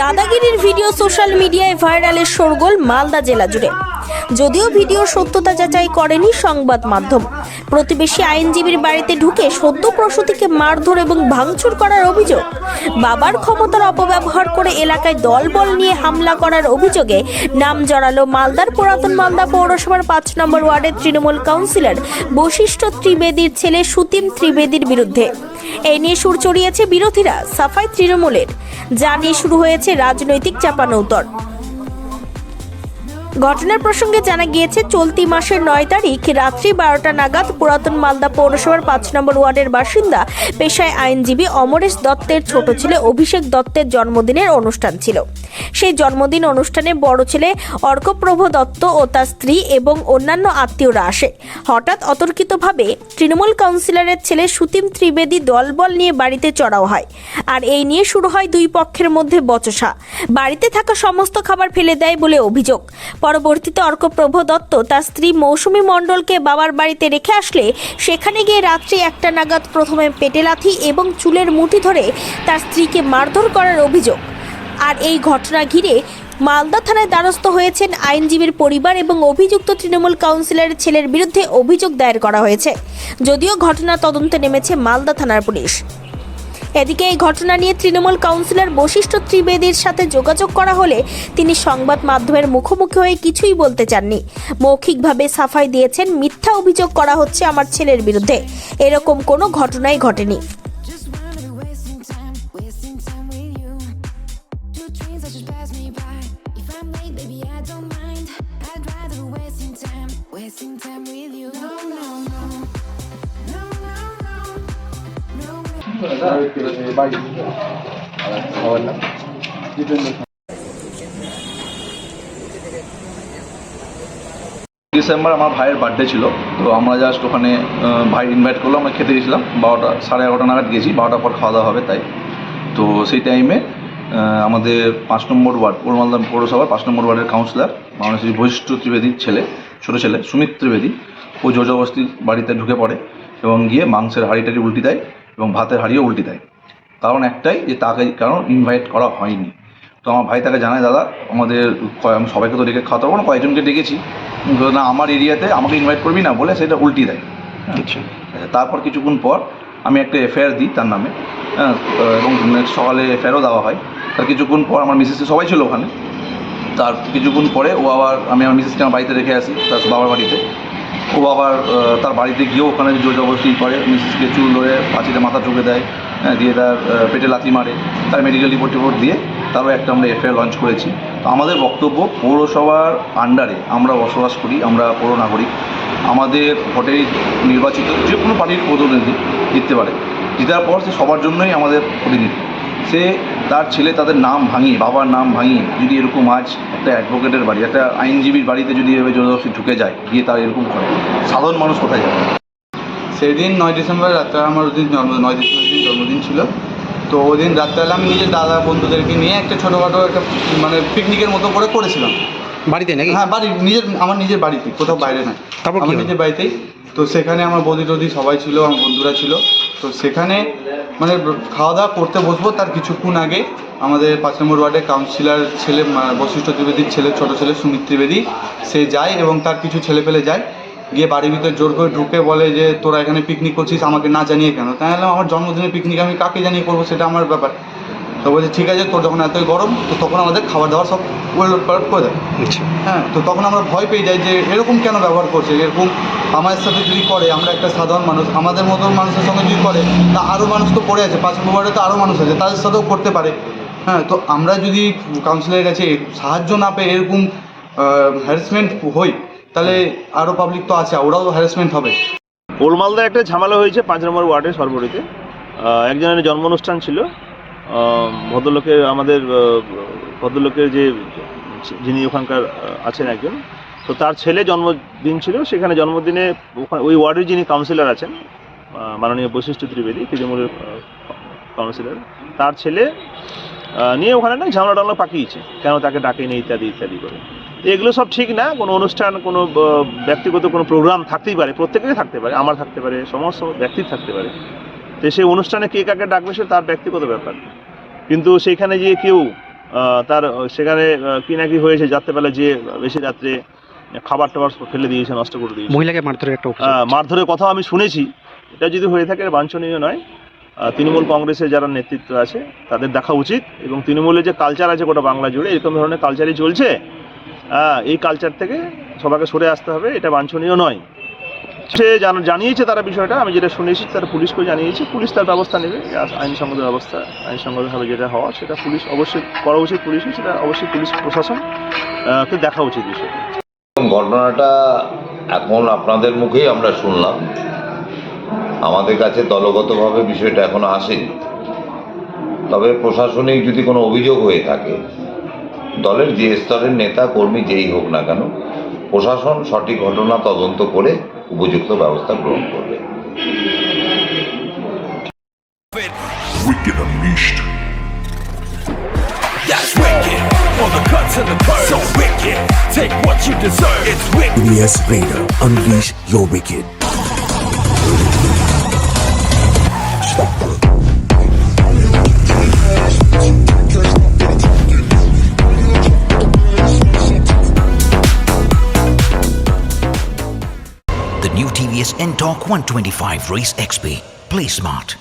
দাদাগিরির video social মিডিয়ায় ভাইরালের শোরগোল মালদা জেলা জুড়ে। যদিও ভিডিও সত্যতা যাচাই করেনি সংবাদ মাধ্যম। প্রতিবেশী আইনজীবীর বাড়িতে ঢুকে সদ্য প্রসূতিকে মারধর এবং ভাঙচুর করার অভিযোগ, বাবার ক্ষমতার অপব্যবহার করে এলাকায় দলবল নিয়ে হামলা করার অভিযোগে নাম জড়ালো মালদার পুরাতন মালদা পৌরসভার পাঁচ নম্বর ওয়ার্ডের তৃণমূল কাউন্সিলর বশিষ্ঠ ত্রিবেদীর ছেলে সুতিম ত্রিবেদীর বিরুদ্ধে। এই নিয়ে সুর চড়িয়েছে বিরোধীরা সাফাই তৃণমূলের। যা নিয়ে শুরু হয়েছে রাজনৈতিক চাপানৌতর ঘটনার প্রসঙ্গে জানা গিয়েছে, চলতি মাসের নয় তারিখ রাত্রি বারোটা নাগাদ পুরাতন মালদা পৌরসভার পাঁচ নম্বর ওয়ার্ডের বাসিন্দা, পেশায় আইনজীবী অমরেশ দত্তের ছোট ছেলে অভিষেক দত্তের জন্মদিনের অনুষ্ঠান ছিল। সেই জন্মদিন অনুষ্ঠানে বড় ছেলে অর্কপ্রভ দত্ত ও তার স্ত্রী এবং অন্যান্য আত্মীয়রা আসে। হঠাৎ অতর্কিতভাবে তৃণমূল কাউন্সিলরের ছেলে সুতিম ত্রিবেদী দলবল নিয়ে বাড়িতে চড়াও হয়। আর এই নিয়ে শুরু হয় দুই পক্ষের মধ্যে বচসা। বাড়িতে থাকা সমস্ত খাবার ফেলে দেয় বলে অভিযোগ। পরবর্তীতে অর্কপ্রভ দত্ত তার স্ত্রী মৌসুমী মণ্ডলকে বাবার বাড়িতে রেখে আসলে সেখানে গিয়ে রাত্রি একটা নাগাদ প্রথমে পেটে লাথি এবং চুলের মুঠি ধরে তার স্ত্রীকে মারধর করার অভিযোগ। আর এই ঘটনা ঘিরে মালদা থানায় দ্বারস্থ হয়েছেন আইনজীবীর পরিবার এবং অভিযুক্ত তৃণমূল কাউন্সিলরের ছেলের বিরুদ্ধে অভিযোগ দায়ের করা হয়েছে। যদিও ঘটনা তদন্তে নেমেছে মালদা থানার পুলিশ। এদিকে এই ঘটনা নিয়ে তৃণমূল কাউন্সিলর বশিষ্ঠ ত্রিবেদীর সাথে যোগাযোগ করা হলে তিনি সংবাদ মাধ্যমের মুখোমুখি হয়ে কিছুই বলতে চাননি। মৌখিকভাবে সাফাই দিয়েছেন, মিথ্যা অভিযোগ করা হচ্ছে আমার ছেলের বিরুদ্ধে। এরকম কোনো ঘটনাই ঘটেনি। ডিসেম্বর আমার ভাইয়ের বার্থডে ছিল, তো আমরা জাস্ট ওখানে ভাই ইনভাইট করল আমরা খেতে গেছিলাম। বারোটা, সাড়ে এগারোটা নাগাদ গেছি, বারোটার পর খাওয়া দাওয়া হবে তাই। তো সেই টাইমে আমাদের পাঁচ নম্বর ওয়ার্ড পৌরমালদা পৌরসভার পাঁচ নম্বর ওয়ার্ডের কাউন্সিলর বাংলাদেশ বৈশিষ্ট্য ত্রিবেদীর ছেলে ছোটো ছেলে সুমিত ত্রিবেদী। ও জোরজবস্তির বাড়িতে ঢুকে পড়ে এবং গিয়ে মাংসের হাঁড়িটারি উল্টি দেয় এবং ভাতের হাঁড়িও উল্টি দেয়। কারণ একটাই যে তাকে কারণ ইনভাইট করা হয়নি। তো আমার ভাই তাকে জানায় দাদা আমাদের আমি সবাইকে তো ডেকে খাওয়াতে পারব না কয়েকজনকে ডেকেছি। না আমার এরিয়াতে আমাকে ইনভাইট করবি না বলে সেটা উল্টি দেয়। আচ্ছা। তারপর কিছুক্ষণ পর আমি একটা এফআইআর দিই তার নামে। হ্যাঁ এবং সকালে এফআইআরও দেওয়া হয়। তার কিছুক্ষণ পর আমার মিসেস সবাই ছিল ওখানে। তার কিছুক্ষণ পরে ও আবার আমি আমার মিসেসকে আমার বাড়িতে রেখে আসি তার বাবার বাড়িতে। ও আবার তার বাড়িতে গিয়েও ওখানে জোর জবরদস্তি করে মিসেসকে চুল ধরে পাঁচিতে মাথা চুকে দেয় হ্যাঁ, দিয়ে তার পেটে লাথি মারে। তার মেডিকেল রিপোর্ট টিপোর্ট দিয়ে তারও একটা আমরা এফআইআর লঞ্চ করেছি। তো আমাদের বক্তব্য পৌরসভার আন্ডারে আমরা বসবাস করি আমরা পৌর নাগরিক। আমাদের ভোটে নির্বাচিত যে কোনো পার্টির প্রতিনিধি জিততে পারে। জিতার পর সে সবার জন্যই আমাদের প্রতিনিধি। সে তার ছেলে তাদের নাম ভাঙিয়ে বাবার নাম ভাঙিয়ে যদি এরকম আজ একটা অ্যাডভোকেটের বাড়ি, একটা আইনজীবীর বাড়িতে যদি এভাবে জোরদস্তি ঢুকে যায়, গিয়ে তার এরকম করে, সাধারণ মানুষ কোথায় যাবে? সেদিন নয় ডিসেম্বর রাত্রে আমার ওদিন জন্ম, নয় ডিসেম্বর দিন জন্মদিন ছিল। তো ওই দিন রাত্রেবেলা আমি নিজের দাদা বন্ধুদেরকে নিয়ে একটা ছোটোখাটো একটা মানে পিকনিকের মতো করে করেছিলাম। বাড়িতে নাকি? হ্যাঁ বাড়ি নিজের আমার নিজের বাড়িতে কোথাও বাইরে নয় তারপর আমার নিজের বাড়িতেই। তো সেখানে আমার বৌদি টদি সবাই ছিল আমার বন্ধুরা ছিল। তো সেখানে মানে খাওয়া দাওয়া করতে বসবো তার কিছুক্ষণ আগে আমাদের পাঁচ নম্বর ওয়ার্ডের কাউন্সিলর ছেলে বশিষ্ঠ ত্রিবেদীর ছেলে ছোট ছেলে সুমিত ত্রিবেদী সে যায় এবং তার কিছু ছেলে পেলে যায়। গিয়ে বাড়ির ভিতরে জোর করে ঢুকে বলে যে তোরা এখানে পিকনিক করছিস আমাকে না জানিয়ে কেন? তাই বললাম আমার জন্মদিনের পিকনিক আমি কাকে জানিয়ে করব সেটা আমার ব্যাপার। তো বলছে ঠিক আছে তোর যখন এতই গরম তো তখন আমাদের খাবার দাবার সব উলট পালট করে দেয় আচ্ছা। হ্যাঁ তো তখন আমরা ভয় পেয়ে যাই যে এরকম কেন ব্যবহার করছে? এরকম আমাদের সাথে যদি করে আমরা একটা সাধারণ মানুষ আমাদের মতন মানুষের সঙ্গে যদি করে তা আরও মানুষ তো পড়ে আছে পাঁচ নম্বরে তো আরও মানুষ আছে তাদের সাথেও করতে পারে। হ্যাঁ তো আমরা যদি কাউন্সিলের কাছে সাহায্য না পেয়ে এরকম হ্যারাসমেন্ট হই তাহলে আরও পাবলিক তো আছে ওরাও হ্যারাসমেন্ট হবে। ওলমালদা একটা ঝামেলা হয়েছে পাঁচ নম্বর ওয়ার্ডের সর্বরিতে একজনের জন্ম অনুষ্ঠান ছিল ভদ্রলোকের আমাদের ভদ্রলোকের যে যিনি ওখানকার আছেন একজন, তো তার ছেলে জন্মদিন ছিল, সেখানে জন্মদিনে ওখানে, ওই ওয়ার্ডের যিনি কাউন্সিলর আছেন মাননীয় বৈশিষ্ট্য ত্রিবেদী, তৃণমূলের কাউন্সিলর তার ছেলে নিয়ে ওখানে না ঝামেলা টামলা পাকিয়েছে, কেন তাকে ডাকেনি ইত্যাদি ইত্যাদি করে। এগুলো সব ঠিক না, কোনো অনুষ্ঠান, কোনো ব্যক্তিগত কোনো প্রোগ্রাম থাকতেই পারে, প্রত্যেকেরই থাকতে পারে, আমার থাকতে পারে, সমস্ত ব্যক্তির থাকতে পারে। তো সেই অনুষ্ঠানে কে কাকে ডাকবে সে তার ব্যক্তিগত ব্যাপার। কিন্তু সেইখানে গিয়ে কেউ তার সেখানে কি না কি হয়েছে রাত্রেবেলা যে বেশি রাত্রে খাবার টাবার ফেলে দিয়েছে নষ্ট করে দিয়েছে। মহিলাকে মারধরের একটা মারধরের কথা আমি শুনেছি। এটা যদি হয়ে থাকে বাঞ্ছনীয় নয়। তৃণমূল কংগ্রেসের যারা নেতৃত্ব আছে তাদের দেখা উচিত। এবং তৃণমূলের যে কালচার আছে গোটা বাংলা জুড়ে এরকম ধরনের কালচারই চলছে। এই কালচার থেকে সবাইকে সরে আসতে হবে এটা বাঞ্ছনীয় নয়। সে জানিয়েছে তারা বিষয়টা আমি যেটা শুনেছি তারা পুলিশকে জানিয়েছে পুলিশ তার ব্যবস্থা নেবে। আইনসঙ্গত ব্যবস্থা আইনসঙ্গতভাবে যেটা হওয়া সেটা পুলিশ অবশ্যই করা উচিত পুলিশের সেটা অবশ্যই পুলিশ প্রশাসন আহ, কে দেখা উচিত বিষয়টা। ঘটনাটা এখন আপনাদের মুখেই আমরা শুনলাম। আমাদের কাছে দলগতভাবে বিষয়টা এখনও আসেনি। তবে প্রশাসনিক যদি কোনো অভিযোগ হয়ে থাকে দলের যে স্তরের নেতা কর্মী যেই হোক না কেন প্রশাসন সঠিক ঘটনা তদন্ত করে উপযুক্ত ব্যবস্থা গ্রহণ করবে। Unleash your wicked. is NTORQ 125 Race XP. Play smart.